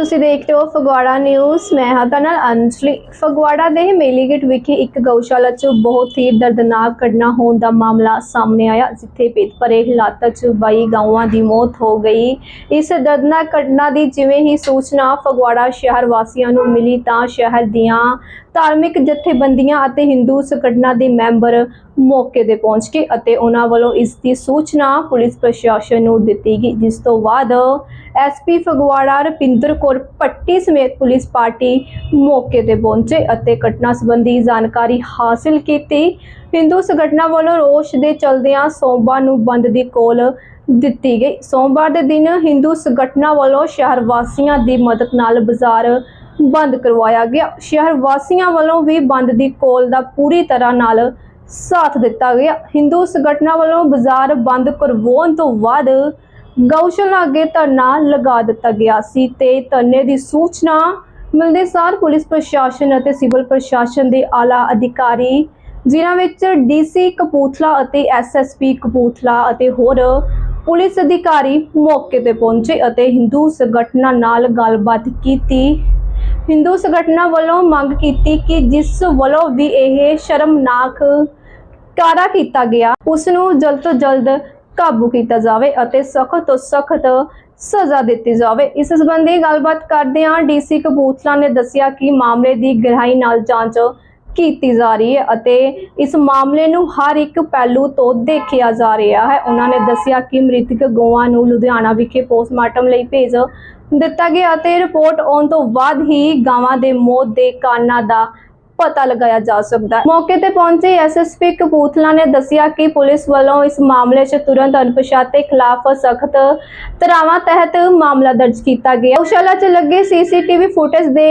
ਤੁਸੀਂ ਦੇਖਦੇ ਹੋ ਫਗਵਾੜਾ ਨਿਊਜ਼। ਮੈਂ ਹਾਂ ਤੁਹਾਡੇ ਨਾਲ ਅੰਜਲੀ। ਫਗਵਾੜਾ ਦੇ ਮੇਲੀਗੇਟ ਵਿਖੇ ਇੱਕ ਗਊਸ਼ਾਲਾ 'ਚ ਬਹੁਤ ਹੀ ਦਰਦਨਾਕ ਘਟਨਾ ਹੋਣ ਦਾ ਮਾਮਲਾ ਸਾਹਮਣੇ ਆਇਆ, ਜਿੱਥੇ ਭੇਤ ਭਰੇ ਹਾਲਾਤਾਂ 'ਚ 22 ਗਾਵਾਂ ਦੀ ਮੌਤ ਹੋ ਗਈ। ਇਸ ਦਰਦਨਾਕ ਘਟਨਾ ਦੀ ਜਿਵੇਂ ਹੀ ਸੂਚਨਾ ਫਗਵਾੜਾ ਸ਼ਹਿਰ ਵਾਸੀਆਂ ਨੂੰ ਮਿਲੀ, ਤਾਂ ਸ਼ਹਿਰ ਦੀਆਂ ਧਾਰਮਿਕ ਜਥੇਬੰਦੀਆਂ ਅਤੇ ਹਿੰਦੂ ਸੰਗਠਨਾਂ ਦੇ ਮੈਂਬਰ ਮੌਕੇ ਤੇ ਪਹੁੰਚ ਕੇ ਅਤੇ ਉਹਨਾਂ ਵੱਲੋਂ ਇਸ ਦੀ ਸੂਚਨਾ ਪੁਲਿਸ ਪ੍ਰਸ਼ਾਸਨ ਨੂੰ ਦਿੱਤੀ ਗਈ, ਜਿਸ ਤੋਂ ਬਾਅਦ ਐਸਪੀ ਫਗਵਾੜਾ, ਰਪਿੰਦਰ ਕੌਰ ਪੱਟੀ ਸਮੇਤ ਪੁਲਿਸ ਪਾਰਟੀ ਮੌਕੇ ਤੇ ਪਹੁੰਚੇ ਅਤੇ ਘਟਨਾ ਸੰਬੰਧੀ ਜਾਣਕਾਰੀ ਹਾਸਲ ਕੀਤੀ। ਹਿੰਦੂ ਸੰਗਠਨਾਂ ਵੱਲੋਂ ਰੋਸ਼ ਦੇ ਚਲਦਿਆਂ ਸੋਮਵਾਰ ਨੂੰ ਬੰਦ ਦੀ ਕੋਲ ਦਿੱਤੀ ਗਈ। ਸੋਮਵਾਰ ਦੇ ਦਿਨ ਹਿੰਦੂ ਸੰਗਠਨਾਂ ਵੱਲੋਂ ਸ਼ਹਿਰ ਵਾਸੀਆਂ ਦੀ ਮਦਦ ਨਾਲ ਬਾਜ਼ਾਰ ਬੰਦ ਕਰਵਾਇਆ ਗਿਆ। ਸ਼ਹਿਰ ਵਾਸੀਆਂ ਵੱਲੋਂ ਵੀ ਬੰਦ ਦੀ ਕੋਲ ਦਾ ਪੂਰੀ ਤਰ੍ਹਾਂ ਨਾਲ ਸਾਥ ਦਿੱਤਾ ਗਿਆ। ਹਿੰਦੂ ਸੰਗਠਨਾਂ ਵੱਲੋਂ ਬਾਜ਼ਾਰ ਬੰਦ ਕਰਵਾਉਣ ਤੋਂ ਬਾਅਦ ਗਊਸ਼ਾਲਾ ਅੱਗੇ ਧਰਨਾ ਲਗਾ ਦਿੱਤਾ ਗਿਆ ਸੀ ਤੇ ਧਰਨੇ ਦੀ ਸੂਚਨਾ ਮਿਲਦੇ ਸਾਰ ਪੁਲਿਸ ਪ੍ਰਸ਼ਾਸਨ ਅਤੇ ਸਿਵਲ ਪ੍ਰਸ਼ਾਸਨ ਦੇ ਆਲਾ ਅਧਿਕਾਰੀ, ਜਿਨ੍ਹਾਂ ਵਿੱਚ ਡੀਸੀ ਕਪੂਥਲਾ ਅਤੇ ਐਸਐਸਪੀ ਕਪੂਥਲਾ ਅਤੇ ਹੋਰ ਪੁਲਿਸ ਅਧਿਕਾਰੀ ਮੌਕੇ ਤੇ ਪਹੁੰਚੇ ਅਤੇ ਹਿੰਦੂ ਸੰਗਠਨਾਂ ਨਾਲ ਗੱਲਬਾਤ ਕੀਤੀ। ਹਿੰਦੂ ਸੰਗਠਨਾਂ ਵੱਲੋਂ ਮੰਗ ਕੀਤੀ ਕਿ ਜਿਸ ਵੱਲੋਂ ਵੀ ਇਹ ਸ਼ਰਮਨਾਕ ਕਾਰਾ ਕੀਤਾ ਗਿਆ ਉਸ ਨੂੰ ਜਲਦ ਤੋਂ ਜਲਦ ਕਾਬੂ ਕੀਤਾ ਜਾਵੇ ਅਤੇ ਸਖਤ ਤੋਂ ਸਖਤ ਸਜ਼ਾ ਦਿੱਤੀ ਜਾਵੇ। ਇਸ ਸੰਬੰਧੀ ਗੱਲਬਾਤ ਕਰਦਿਆਂ ਡੀਸੀ ਕਪੂਰਥਲਾ ਨੇ ਦੱਸਿਆ ਕਿ ਮਾਮਲੇ ਦੀ ਗਹਿਰਾਈ ਨਾਲ ਜਾਂਚ ਕੀਤੀ ਜਾ ਰਹੀ ਹੈ ਅਤੇ ਇਸ ਮਾਮਲੇ ਨੂੰ ਹਰ ਇੱਕ ਪਹਿਲੂ ਤੋਂ ਦੇਖਿਆ ਜਾ ਰਿਹਾ ਹੈ। ਉਹਨਾਂ ਨੇ ਦੱਸਿਆ ਕਿ ਮ੍ਰਿਤਕ ਗਊਆਂ ਨੂੰ ਲੁਧਿਆਣਾ ਵਿਖੇ ਪੋਸਟਮਾਰਟਮ ਲਈ ਭੇਜ ਦਿੱਤਾ ਗਿਆ ਅਤੇ ਰਿਪੋਰਟ ਆਉਣ ਤੋਂ ਬਾਅਦ ਹੀ ਗਾਵਾਂ ਦੇ ਮੌਤ ਦੇ ਕਾਰਨਾਂ ਦਾ ਪਤਾ ਲਗਾਇਆ ਜਾ ਸਕਦਾ ਹੈ। ਮੌਕੇ ਤੇ ਪਹੁੰਚੇ ਐਸਐਸਪੀ ਕਪੂਥਲਾ ਨੇ ਦੱਸਿਆ ਕਿ ਪੁਲਿਸ ਵੱਲੋਂ ਇਸ ਮਾਮਲੇ 'ਚ ਤੁਰੰਤ ਅਣਪਛਾਤੇ ਖਿਲਾਫ ਸਖਤ ਧਾਰਾਵਾਂ ਤਹਿਤ ਮਾਮਲਾ ਦਰਜ ਕੀਤਾ ਗਿਆ। ਗਊਸ਼ਾਲਾ 'ਚ ਲੱਗੇ ਸੀਸੀਟੀਵੀ ਫੁਟੇਜ ਦੇ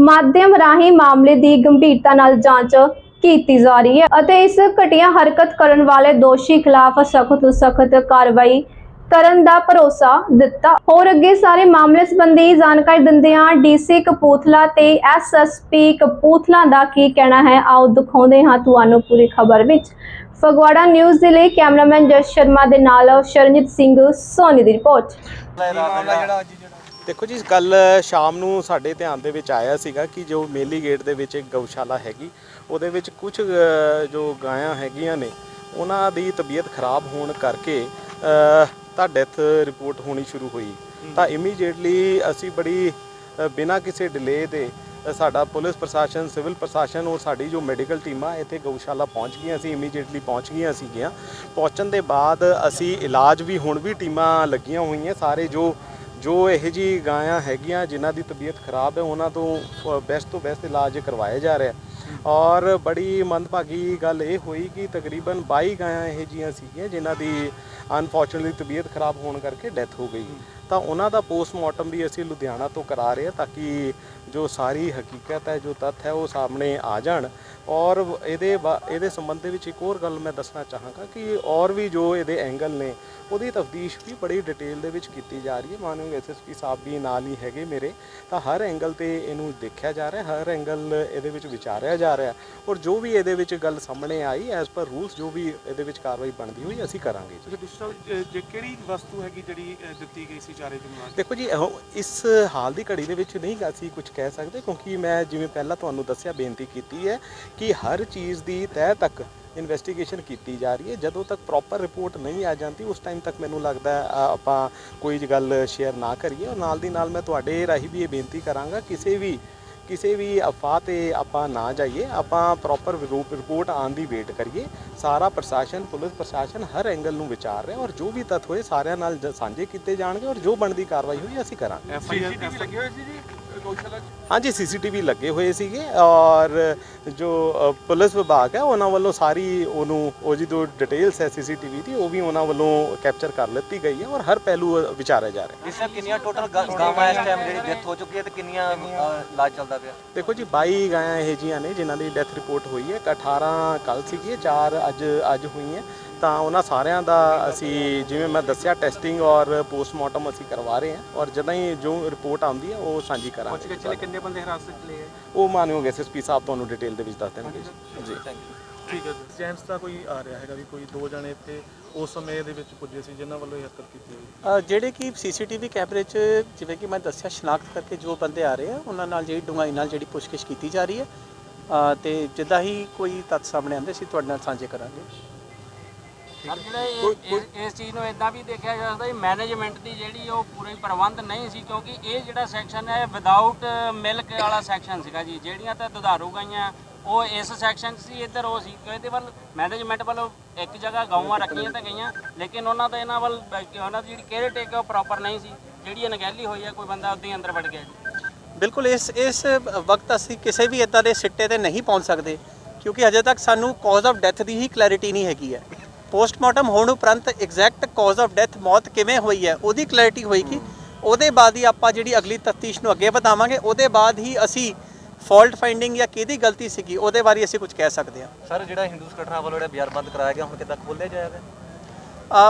ਮਾਧਿਅਮ ਰਾਹੀਂ ਮਾਮਲੇ ਦੀ ਗੰਭੀਰਤਾ ਨਾਲ ਜਾਂਚ ਕੀਤੀ ਜਾ ਰਹੀ ਹੈ ਅਤੇ ਇਸ ਘਟੀਆ ਹਰਕਤ ਕਰਨ ਵਾਲੇ ਦੋਸ਼ੀ ਖਿਲਾਫ ਸਖਤ ਸਖਤ ਕਾਰਵਾਈ ਕਰਨ ਦਾ ਭਰੋਸਾ ਦਿੱਤਾ। ਹੋਰ ਅੱਗੇ ਸਾਰੇ ਮਾਮਲੇ ਸੰਬੰਧੀ ਜਾਣਕਾਰੀ ਦਿੰਦਿਆਂ ਡੀਸੀ ਕਪੂਥਲਾ ਤੇ ਐਸਐਸਪੀ ਕਪੂਥਲਾ ਦਾ ਕੀ ਕਹਿਣਾ ਹੈ, ਆਓ ਦਿਖਾਉਂਦੇ ਹਾਂ ਤੁਹਾਨੂੰ ਪੂਰੀ ਖਬਰ ਵਿੱਚ। ਫਗਵਾੜਾ ਨਿਊਜ਼ ਦੇ ਲਈ ਕੈਮਰਾਮੈਨ ਜਸ ਸ਼ਰਮਾ ਦੇ ਨਾਲ ਸ਼ਰਨਜੀਤ ਸਿੰਘ ਸੋਨੀ ਦੀ ਰਿਪੋਰਟ। ਦੇਖੋ ਜੀ ਕੱਲ ਸ਼ਾਮ ਨੂੰ ਸਾਡੇ ਧਿਆਨ ਦੇ ਵਿੱਚ ਆਇਆ ਸੀਗਾ ਕਿ ਜੋ ਮੇਲੀ ਗੇਟ ਦੇ ਵਿੱਚ ਇੱਕ ਗਊਸ਼ਾਲਾ ਹੈਗੀ, ਉਹਦੇ ਵਿੱਚ ਕੁਝ ਜੋ ਗਾਇਆਂ ਹੈਗੀਆਂ ਨੇ, ਉਹਨਾਂ ਦੀ ਤਬੀਅਤ ਖਰਾਬ ਹੋਣ ਕਰਕੇ ਤਾਂ ਡੈਥ ਰਿਪੋਰਟ ਹੋਣੀ ਸ਼ੁਰੂ ਹੋਈ। ਤਾਂ ਇਮੀਡੀਏਟਲੀ ਅਸੀਂ ਬੜੀ ਬਿਨਾਂ ਕਿਸੇ ਡਿਲੇ ਦੇ ਸਾਡਾ ਪੁਲਿਸ ਪ੍ਰਸ਼ਾਸਨ ਸਿਵਲ ਪ੍ਰਸ਼ਾਸਨ ਔਰ ਸਾਡੀ ਜੋ ਮੈਡੀਕਲ ਟੀਮਾਂ ਇੱਥੇ ਗਊਸ਼ਾਲਾ ਪਹੁੰਚ ਗਈਆਂ ਸੀ ਇਮੀਡੀਏਟਲੀ ਪਹੁੰਚ ਗਈਆਂ ਸੀਗੀਆਂ। ਪਹੁੰਚਣ ਦੇ ਬਾਅਦ ਅਸੀਂ ਇਲਾਜ ਵੀ ਹੁਣ ਵੀ ਟੀਮਾਂ ਲੱਗੀਆਂ ਹੋਈਆਂ ਸਾਰੇ ਜੋ ਜੋ ਇਹ ਜੀ ਗਾਇਆਂ ਹੈਗੀਆਂ ਜਿਨ੍ਹਾਂ ਦੀ ਤਬੀਅਤ ਖਰਾਬ ਹੈ ਉਹਨਾਂ ਤੋਂ ਬੈਸਟ ਤੋਂ ਬੈਸਟ ਇਲਾਜ ਕਰਵਾਇਆ ਜਾ ਰਿਹਾ। ਔਰ ਬੜੀ ਮੰਦਭਾਗੀ ਗੱਲ ਇਹ ਹੋਈ ਕਿ ਤਕਰੀਬਨ 22 ਗਾਇਆਂ ਇਹ ਜੀਆਂ ਸੀਗੀਆਂ, ਜਿਨ੍ਹਾਂ ਦੀ ਅਨਫੋਰਚੂਨਟਲੀ ਤਬੀਅਤ ਖਰਾਬ ਹੋਣ ਕਰਕੇ ਡੈਥ ਹੋ ਗਈ। ਤਾਂ ਉਹਨਾਂ ਦਾ ਪੋਸਟਮਾਰਟਮ ਵੀ ਅਸੀਂ ਲੁਧਿਆਣਾ ਤੋਂ ਕਰਾ ਰਹੇ ਹਾਂ ਤਾਂ ਕਿ ਜੋ ਸਾਰੀ ਹਕੀਕਤ ਹੈ, ਜੋ ਤੱਥ ਹੈ, ਉਹ ਸਾਹਮਣੇ ਆ ਜਾਣ। ਔਰ ਇਹਦੇ ਬਾ- ਇਹਦੇ ਸੰਬੰਧ ਦੇ ਵਿੱਚ ਇੱਕ ਹੋਰ ਗੱਲ ਮੈਂ ਦੱਸਣਾ ਚਾਹਾਂਗਾ ਕਿ ਔਰ ਵੀ ਜੋ ਇਹਦੇ ਐਂਗਲ ਨੇ, ਉਹਦੀ ਤਫਦੀਸ਼ ਵੀ ਬੜੀ ਡਿਟੇਲ ਦੇ ਵਿੱਚ ਕੀਤੀ ਜਾ ਰਹੀ ਹੈ। ਮਾਨਯੋਗ ਐਸਐਸਪੀ ਸਾਹਿਬ ਵੀ ਨਾਲ ਹੀ ਹੈਗੇ ਮੇਰੇ। ਤਾਂ ਹਰ ਐਂਗਲ ਤੇ ਇਹਨੂੰ ਦੇਖਿਆ ਜਾ ਰਿਹਾ, ਹਰ ਐਂਗਲ ਇਹਦੇ ਵਿੱਚ ਵਿਚਾਰਿਆ ਜਾ ਰਿਹਾ। ਔਰ ਜੋ ਵੀ ਇਹਦੇ ਵਿੱਚ ਗੱਲ ਸਾਹਮਣੇ ਆਈ ਐਸ ਪਰ ਰੂਲਸ ਜੋ ਵੀ ਇਹਦੇ ਵਿੱਚ ਕਾਰਵਾਈ ਬਣਦੀ ਹੋਈ, ਅਸੀਂ ਕਰਾਂਗੇ ਜੀ। ਡਿਜੀਟਲ ਜੇ ਕਿਹੜੀ ਵਸਤੂ ਹੈਗੀ ਜਿਹੜੀ ਦਿੱਤੀ ਗਈ ਸੀ ਚਾਰੇ ਦੇ ਮੁਲਾਜ਼ਮ। ਦੇਖੋ ਜੀ ਇਹੋ- ਇਸ ਹਾਲ ਦੀ ਘੜੀ ਦੇ ਵਿੱਚ ਨਹੀਂ ਅਸੀਂ ਕੁਝ ਕਹਿ ਸਕਦੇ ਕਿਉਂਕਿ ਮੈਂ ਜਿਵੇਂ ਪਹਿਲਾਂ ਤੁਹਾਨੂੰ ਦੱਸਿਆ ਬੇਨਤੀ ਕੀਤੀ ਹੈ ਕਿ ਹਰ ਚੀਜ਼ ਦੀ ਤਹਿ ਤੱਕ ਇਨਵੈਸਟੀਗੇਸ਼ਨ ਕੀਤੀ ਜਾ ਰਹੀ ਹੈ। ਜਦੋਂ ਤੱਕ ਪ੍ਰੋਪਰ ਰਿਪੋਰਟ ਨਹੀਂ ਆ ਜਾਂਦੀ ਉਸ ਟਾਈਮ ਤੱਕ ਮੈਨੂੰ ਲੱਗਦਾ ਹੈ, ਅ, ਆਪਾਂ ਕੋਈ ਗੱਲ ਸ਼ੇਅਰ ਨਾ ਕਰੀਏ। ਔਰ ਨਾਲ ਦੀ ਨਾਲ ਮੈਂ ਤੁਹਾਡੇ ਰਾਹੀਂ ਵੀ ਇਹ ਬੇਨਤੀ ਕਰਾਂਗਾ ਕਿਸੇ ਵੀ ਕਿਸੇ ਵੀ ਅਫਵਾਹ ਤੇ ਆਪਾਂ ਨਾ ਜਾਈਏ ਆਪਾਂ ਪ੍ਰੋਪਰ ਰਿਪੋਰਟ ਆਉਣ ਦੀ ਵੇਟ ਕਰੀਏ। ਸਾਰਾ ਪ੍ਰਸ਼ਾਸਨ ਪੁਲਿਸ ਪ੍ਰਸ਼ਾਸਨ ਹਰ ਐਂਗਲ ਨੂੰ ਵਿਚਾਰ ਰਿਹਾ ਔਰ ਜੋ ਵੀ ਤੱਥ ਹੋਏ ਸਾਰਿਆਂ ਨਾਲ ਸਾਂਝੇ ਕੀਤੇ ਜਾਣਗੇ ਔਰ ਜੋ ਬਣਦੀ ਕਾਰਵਾਈ ਹੋਈ ਅਸੀਂ ਕਰਾਂਗੇ। ਐਫ ਆਈ ਆਰ ਲੱਗੇ ਹੋਏ ਸੀ ਜੀ ਹਾਂਜੀ ਸੀਸੀਟੀਵੀ ਲੱਗੇ ਹੋਏ ਸੀਗੇ ਔਰ ਜੋ ਪੁਲਿਸ ਵਿਭਾਗ ਹੈ ਉਹਨਾਂ ਵੱਲੋਂ ਸਾਰੀ ਉਹਨੂੰ ਉਹ ਜੀ ਜੋ ਡਿਟੇਲਸ ਹੈ ਸੀਸੀਟੀਵੀ ਦੀ ਉਹ ਵੀ ਉਹਨਾਂ ਵੱਲੋਂ ਕੈਪਚਰ ਕਰ ਲਿੱਤੀ ਗਈ ਹੈ ਔਰ ਹਰ ਪਹਿਲੂ ਵਿਚਾਰਿਆ ਜਾ ਰਿਹਾ ਹੈ। ਇਸ ਕਿੰਨੀਆਂ ਟੋਟਲ ਗਾਵਾਂ ਇਸ ਟਾਈਮ ਜਿਹੜੀ ਡੈਥ ਹੋ ਚੁੱਕੀ ਹੈ ਤੇ ਕਿੰਨੀਆਂ ਇਲਾਜ ਚੱਲਦਾ ਪਿਆ? ਦੇਖੋ ਜੀ 22 ਗਾਇਆਂ ਇਹ ਜੀਆਂ ਨੇ ਜਿਨ੍ਹਾਂ ਦੀ ਡੈਥ ਰਿਪੋਰਟ ਹੋਈ ਹੈ। ਇੱਕ 18 ਕੱਲ ਸੀਗੀ 4 ਅੱਜ ਅੱਜ ਹੋਈਆਂ ਤਾਂ ਉਹਨਾਂ ਸਾਰਿਆਂ ਦਾ ਅਸੀਂ ਜਿਵੇਂ ਮੈਂ ਦੱਸਿਆ ਟੈਸਟਿੰਗ ਔਰ ਪੋਸਟਮਾਰਟਮ ਅਸੀਂ ਕਰਵਾ ਰਹੇ ਹਾਂ ਔਰ ਜਦੋਂ ਹੀ ਜੋ ਰਿਪੋਰਟ ਆਉਂਦੀ ਹੈ ਉਹ ਸਾਂਝੀ ਪੁੱਛ ਕਰਾਂਗੇ। ਕੇ ਚਲੇ ਕਿੰਨੇ ਬੰਦੇ ਹਿਰਾਸਤ ਚ ਲਏ ਉਹ ਮਾਨਯੋਗ ਐਸਐਸਪੀ ਸਾਹਿਬ ਤੁਹਾਨੂੰ ਡਿਟੇਲ ਦੇ ਵਿੱਚ ਦੱਸ ਦੇਣਗੇ ਜੀ। ਥੈਂਕ ਯੂ ਠੀਕ ਹੈ ਜੈਂਟਸ ਦਾ ਕੋਈ ਆ ਰਿਹਾ ਹੈਗਾ ਵੀ ਕੋਈ ਦੋ ਜਣੇ ਇੱਥੇ ਉਸ ਸਮੇਂ ਦੇ ਵਿੱਚ ਪੁੱਜੇ ਸੀ ਜਿਨ੍ਹਾਂ ਵੱਲੋਂ ਇਹ ਹਰਕਤ ਕੀਤੀ ਗਈ ਅ, ਜਿਹੜੇ ਕਿ ਸੀਸੀਟੀਵੀ ਕੈਮਰੇ 'ਚ ਜਿਵੇਂ ਕਿ ਮੈਂ ਦੱਸਿਆ ਸ਼ਨਾਖਤ ਕਰਕੇ ਜੋ ਬੰਦੇ ਆ ਰਹੇ ਆ ਉਹਨਾਂ ਨਾਲ ਜਿਹੜੀ ਡੂੰਘਾਈ ਨਾਲ ਜਿਹੜੀ ਪੁੱਛਗਿੱਛ ਕੀਤੀ ਜਾ ਰਹੀ ਹੈ। ਅ, ਤੇ ਜਿੱਦਾਂ ਹੀ ਕੋਈ ਤੱਥ ਸਾਹਮਣੇ ਆਉਂਦੇ ਸੀ ਤੁਹਾਡੇ ਨਾਲ ਸਾਂਝੇ ਕਰਾਂਗੇ। ਸਰ ਜਿਹੜੇ ਇਹ- ਇਸ- ਇਸ ਚੀਜ਼ ਨੂੰ ਇਦਾਂ ਵੀ ਦੇਖਿਆ ਜਾ ਸਕਦਾ ਕਿ ਮੈਨੇਜਮੈਂਟ ਦੀ ਜਿਹੜੀ ਉਹ ਪੂਰੀ ਪ੍ਰਬੰਧ ਨਹੀਂ ਸੀ ਕਿਉਂਕਿ ਇਹ ਜਿਹੜਾ ਸੈਕਸ਼ਨ ਹੈ ਵਿਦਆਊਟ ਮਿਲਕ ਵਾਲਾ ਸੈਕਸ਼ਨ ਸੀਗਾ ਜੀ ਜਿਹੜੀਆਂ ਤਾਂ ਦੁਧਾਰੂ ਗਾਈਆਂ ਉਹ ਇਸ ਸੈਕਸ਼ਨ 'ਚ ਸੀ, ਇੱਧਰ ਉਹ ਸੀ। ਇਹਦੇ ਵੱਲ ਮੈਨੇਜਮੈਂਟ ਵੱਲੋਂ ਇੱਕ ਜਗ੍ਹਾ ਗਊਆਂ ਰੱਖੀਆਂ ਤਾਂ ਗਈਆਂ, ਲੇਕਿਨ ਉਹਨਾਂ ਦਾ ਇਹਨਾਂ ਵੱਲ, ਉਹਨਾਂ ਦੀ ਜਿਹੜੀ ਕੇਅਰ ਟੇਕ ਉਹ ਪ੍ਰੋਪਰ ਨਹੀਂ ਸੀ। ਜਿਹੜੀ ਅਣਗਹਿਲੀ ਹੋਈ ਹੈ ਕੋਈ ਬੰਦਾ ਉੱਦਾਂ ਹੀ ਅੰਦਰ ਵੜ ਗਿਆ ਬਿਲਕੁਲ, ਇਸ ਇਸ ਵਕਤ ਅਸੀਂ ਕਿਸੇ ਵੀ ਇਦਾਂ ਦੇ ਸਿੱਟੇ ਤੇ ਨਹੀਂ ਪਹੁੰਚ ਸਕਦੇ, ਕਿਉਂਕਿ ਅਜੇ ਤੱਕ ਸਾਨੂੰ ਕਾਜ਼ ਆਫ ਡੈਥ ਦੀ ਹੀ ਕਲੈਰਿਟੀ ਨਹੀਂ ਹੈਗੀ ਹੈ। ਪੋਸਟਮਾਰਟਮ ਹੋਣ ਉਪਰੰਤ ਐਗਜ਼ੈਕਟ ਕਾਜ਼ ਆਫ ਡੈਥ ਮੌਤ ਕਿਵੇਂ ਹੋਈ ਹੈ, ਉਹਦੀ ਕਲੈਰਿਟੀ ਹੋਏਗੀ। ਉਹਦੇ ਬਾਅਦ ਹੀ ਆਪਾਂ ਜਿਹੜੀ ਅਗਲੀ ਤਫਤੀਸ਼ ਨੂੰ ਅੱਗੇ ਵਧਾਵਾਂਗੇ, ਉਹਦੇ ਬਾਅਦ ਹੀ ਅਸੀਂ ਫਾਲਟ ਫਾਈਂਡਿੰਗ ਜਾਂ ਕਿਹਦੀ ਗਲਤੀ ਸੀਗੀ ਉਹਦੇ ਬਾਰੇ ਅਸੀਂ ਕੁਝ ਕਹਿ ਸਕਦੇ ਹਾਂ। ਸਰ ਜਿਹੜਾ ਹਿੰਦੂ ਸੰਗਠਨਾਂ ਵੱਲੋਂ ਜਿਹੜਾ ਬਿਆਰ ਬੰਦ ਕਰਾਇਆ ਗਿਆ ਹੁਣ ਕਿੱਦਾਂ ਖੋਲ੍ਹਿਆ ਜਾਏਗਾ?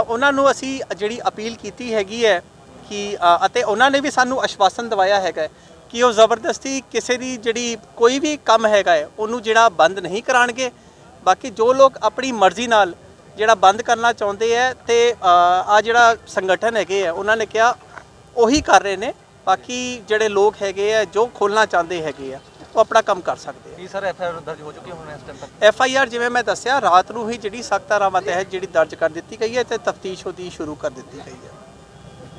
ਉਹਨਾਂ ਨੂੰ ਅਸੀਂ ਜਿਹੜੀ ਅਪੀਲ ਕੀਤੀ ਹੈਗੀ ਹੈ ਕਿ ਅਤੇ ਉਹਨਾਂ ਨੇ ਵੀ ਸਾਨੂੰ ਆਸ਼ਵਾਸਨ ਦਿਵਾਇਆ ਹੈਗਾ ਕਿ ਉਹ ਜ਼ਬਰਦਸਤੀ ਕਿਸੇ ਦੀ ਜਿਹੜੀ ਕੋਈ ਵੀ ਕੰਮ ਹੈਗਾ ਉਹਨੂੰ ਜਿਹੜਾ ਬੰਦ ਨਹੀਂ ਕਰਾਣਗੇ ਬਾਕੀ ਜੋ ਲੋਕ ਆਪਣੀ ਮਰਜ਼ੀ ਨਾਲ ਜਿਹੜਾ ਬੰਦ ਕਰਨਾ ਚਾਹੁੰਦੇ ਹੈ ਤੇ ਆ ਜਿਹੜਾ ਸੰਗਠਨ ਹੈਗੇ ਆ ਉਹਨਾਂ ਨੇ ਕਿਹਾ ਉਹੀ ਕਰ ਰਹੇ ਨੇ। ਬਾਕੀ ਜਿਹੜੇ ਲੋਕ ਹੈਗੇ ਆ ਜੋ ਖੋਲਣਾ ਚਾਹੁੰਦੇ ਹੈਗੇ ਆ ਉਹ ਆਪਣਾ ਕੰਮ ਕਰ ਸਕਦੇ ਆ। ਕੀ ਸਰ ਐਫ ਆਈ ਆਰ ਦਰਜ ਹੋ ਚੁੱਕੀ ਹੁਣ ਇਸ ਟਾਈਮ ਤੱਕ? ਐਫ ਆਈ ਆਰ ਜਿਵੇਂ ਮੈਂ ਦੱਸਿਆ ਰਾਤ ਨੂੰ ਹੀ ਜਿਹੜੀ ਸਖਤ ਧਾਰਾਵਾਂ ਤਹਿਤ ਜਿਹੜੀ ਦਰਜ ਕਰ ਦਿੱਤੀ ਗਈ ਹੈ ਤੇ ਤਫਤੀਸ਼ ਉਹਦੀ ਸ਼ੁਰੂ ਕਰ ਦਿੱਤੀ ਗਈ ਹੈ।